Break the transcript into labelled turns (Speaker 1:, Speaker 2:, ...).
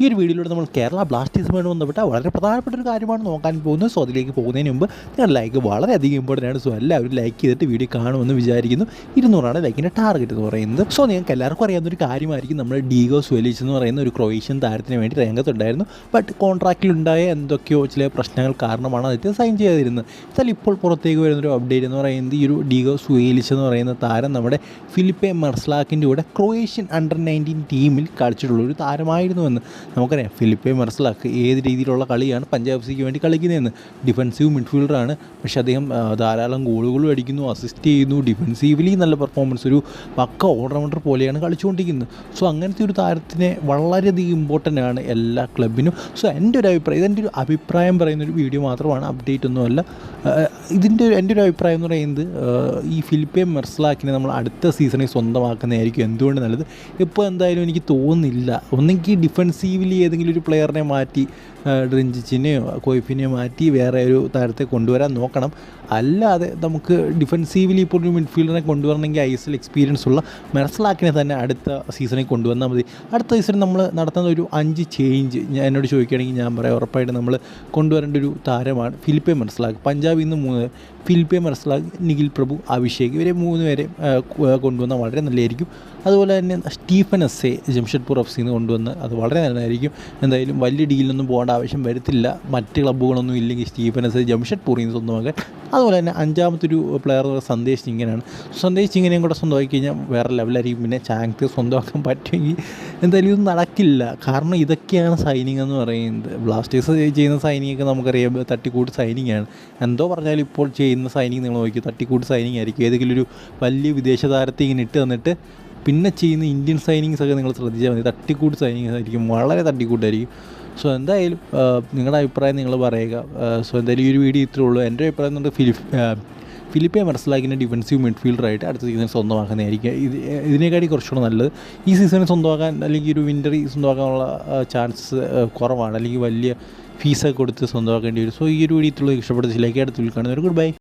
Speaker 1: ഈ ഒരു വീഡിയോയിലൂടെ നമ്മൾ കേരള ബ്ലാസ്റ്റേഴ്സുമായി ബന്ധപ്പെട്ട വളരെ പ്രധാനപ്പെട്ട ഒരു കാര്യമാണ് നോക്കാൻ പോകുന്നത്. സോ അതിലേക്ക് പോകുന്നതിന് മുമ്പ് നിങ്ങളുടെ ലൈക്ക് വളരെ വളരെയധികം ഇമ്പോർട്ടന്റ് ആണ്. സോ എല്ലാവരും ലൈക്ക് ചെയ്തിട്ട് വീഡിയോ കാണുമെന്ന് വിചാരിക്കുന്നു. ഇരുന്നൂറാണ് ലൈക്കിന്റെ ടാർഗറ്റ് എന്ന് പറയുന്നത്. സോ നിങ്ങൾക്ക് എല്ലാവർക്കും അറിയാവുന്ന ഒരു കാര്യമായിരിക്കും നമ്മൾ ഡീഗോ സ്വെലിച്ച് എന്ന് പറയുന്ന ഒരു ക്രൊയേഷ്യൻ താരത്തിന് വേണ്ടി രംഗത്തുണ്ടായിരുന്നു. ബട്ട് കോൺട്രാക്റ്റിലുണ്ടായ എന്തൊക്കെയോ ചില പ്രശ്നങ്ങൾ കാരണമാണ് അദ്ദേഹത്തെ സൈൻ ചെയ്തിരുന്നത്. എന്നാൽ ഇപ്പോൾ പുറത്തേക്ക് വരുന്നൊരു അപ്ഡേറ്റ് എന്ന് പറയുന്നത് ഈ ഒരു ഡീഗോ സ്വെലിച്ച് എന്ന് പറയുന്ന താരം നമ്മുടെ ഫിലിപ്പെ മെർസ്ലാക്കിന്റെ കൂടെ ക്രൊയേഷ്യൻ അണ്ടർ നയന്റീൻ ടീമിൽ കളിച്ചിട്ടുള്ള ഒരു താരമായിരുന്നുവെന്ന് നമുക്കറിയാം ഫിലിപ്പെ മെർസ്ലാക്ക് ഏത് രീതിയിലുള്ള കളിയാണ് പഞ്ചാബ് സിക്ക് വേണ്ടി കളിക്കുന്നതെന്ന്. ഡിഫൻസീവ് മിഡ്ഫീൽഡറാണ് പക്ഷേ അദ്ദേഹം ധാരാളം ഗോളുകളും അടിക്കുന്നു അസിസ്റ്റ് ചെയ്യുന്നു ഡിഫൻസീവ്ലി നല്ല പെർഫോമൻസ് ഒരു പക്ക ഓൾറൗണ്ടർ പോലെയാണ് കളിച്ചുകൊണ്ടിരിക്കുന്നത്. സോ അങ്ങനത്തെ ഒരു താരത്തിനെ വളരെയധികം ഇമ്പോർട്ടന്റ് ആണ് എല്ലാ ക്ലബിനും സോ എന്റെ ഒരു അഭിപ്രായം ഇതെന്റെ ഒരു അഭിപ്രായം പറയുന്ന ഒരു വീഡിയോ മാത്രമാണ് അപ്ഡേറ്റ് ഒന്നുമല്ല ഇതിന്റെ എന്റെ ഒരു അഭിപ്രായം എന്ന് പറയുന്നത് ഈ ഫിലിപ്പെ മെർസലാക്കിനെ നമ്മൾ അടുത്ത സീസണിൽ സ്വന്തമാക്കുന്നതായിരിക്കും എന്തുകൊണ്ട് നല്ലത്? ഇപ്പോൾ എന്തായാലും എനിക്ക് തോന്നുന്നില്ല. ഒന്നെങ്കിൽ ഡിഫൻസീവ്ലി ഏതെങ്കിലും ഒരു പ്ലെയറിനെ മാറ്റി ഡ്രിഞ്ചിച്ചിനെയോ കൊയ്ഫിനെയോ മാറ്റി വേറെ ഒരു താരത്തെ കൊണ്ടുവരാൻ നോക്കണം. അല്ലാതെ നമുക്ക് ഡിഫൻസീവ്ലി ഇപ്പോൾ ഒരു മിഡ്ഫീൽഡറിനെ കൊണ്ടുവരണമെങ്കിൽ ഐ എസ് എൽ എക്സ്പീരിയൻസ് ഉള്ള മെർസലാക്കിനെ തന്നെ അടുത്ത സീസണിൽ കൊണ്ടുവന്നാൽ മതി. അടുത്ത സീസണിൽ നമ്മൾ നടത്തുന്ന ഒരു അഞ്ച് ചേഞ്ച് ഞാൻ എന്നോട് ചോദിക്കുകയാണെങ്കിൽ ഞാൻ പറയാം ഉറപ്പായിട്ട് നമ്മൾ കൊണ്ടുവരേണ്ട ഒരു താരമാണ് ഫിലിപ്പെ മനസ്സിലാക്കുക പഞ്ചാബിൽ നിന്ന് മൂന്ന് ഫിലിപ്പെ മെർസലാക്ക് നിഖിൽ പ്രഭു അഭിഷേക് ഇവരെ മൂന്ന് പേരെ കൊണ്ടുവന്നാൽ വളരെ നല്ലതായിരിക്കും. അതുപോലെ തന്നെ Stephen Eze Jamshedpur F സിന്ന് കൊണ്ടുവന്ന് അത് വളരെ നല്ലതായിരിക്കും. എന്തായാലും വലിയ ഡീലൊന്നും പോകേണ്ട ആവശ്യം വരത്തില്ല. മറ്റ് ക്ലബ്ബുകളൊന്നും ഇല്ലെങ്കിൽ സ്റ്റീഫൻ എസ് ജംഷഡ് നിന്ന് സ്വന്തമാക്കാൻ. അതുപോലെ തന്നെ അഞ്ചാമത്തെ ഒരു പ്ലെയർ സന്ദേശ് ചിങ്ങനാണ്. സന്ദേശ് ചിങ്ങനെയും കൂടെ സ്വന്തമാക്കി കഴിഞ്ഞാൽ വേറെ ലെവലായിരിക്കും പിന്നെ ചാങ്ത് സ്വന്തമാക്കാൻ പറ്റുമെങ്കിൽ എന്തായാലും ഇത് നടക്കില്ല. കാരണം ഇതൊക്കെയാണ് സൈനിങ് എന്ന് പറയുന്നത്. ബ്ലാസ്റ്റേഴ്സ് ചെയ്യുന്ന സൈനിങ് ഒക്കെ നമുക്കറിയാം. തട്ടിക്കൂട്ട് സൈനിങ് ആണ്. എന്തോ പറഞ്ഞാലും ഇപ്പോൾ ചെയ്യുന്ന സൈനിങ് നിങ്ങൾ നോക്കി. തട്ടിക്കൂട്ട് സൈനിങ് ആയിരിക്കും. ഏതെങ്കിലും ഒരു വലിയ വിദേശ താരത്തെ ഇങ്ങനെ ഇട്ട് തന്നിട്ട് പിന്നെ ചെയ്യുന്ന ഇന്ത്യൻ സൈനിങ്സ് ഒക്കെ നിങ്ങൾ ശ്രദ്ധിച്ചാൽ മതി. തട്ടിക്കൂട്ട് സൈനിങ് ആയിരിക്കും. വളരെ തട്ടിക്കൂട്ടായിരിക്കും. സോ എന്തായാലും നിങ്ങളുടെ അഭിപ്രായം നിങ്ങൾ പറയുക. സോ എന്തായാലും ഈ ഒരു വീഡിയോ ഇത്രേ ഉള്ളൂ. എന്റെ അഭിപ്രായം എന്ന് പറഞ്ഞാൽ ഫിലിപ്പ് ഫിലിപ്പിയെ ഫിലിപ്പെ മെർസലാക്കിനെ ഡിഫൻസീവ് മിഡ്ഫീൽഡറായിട്ട് അടുത്ത സീസൺ സ്വന്തമാക്കുന്നതായിരിക്കും. ഇത് ഇതിനേക്കാട്ടി കുറച്ചുകൂടെ നല്ലത്. ഈ സീസണിൽ സ്വന്തമാക്കാൻ അല്ലെങ്കിൽ ഒരു വിന്ററി സ്വന്തമാക്കാനുള്ള ചാൻസ് കുറവാണ്. അല്ലെങ്കിൽ വലിയ ഫീസൊക്കെ കൊടുത്ത് സ്വന്തമാക്കേണ്ടി വരും. സോ ഈ ഒരു വീഡിയോ ഇത്രയുള്ളൂ ഇഷ്ടപ്പെടുത്തിലേക്ക് അടുത്ത് വിൽക്കുകയാണ് ഗുഡ് ബൈ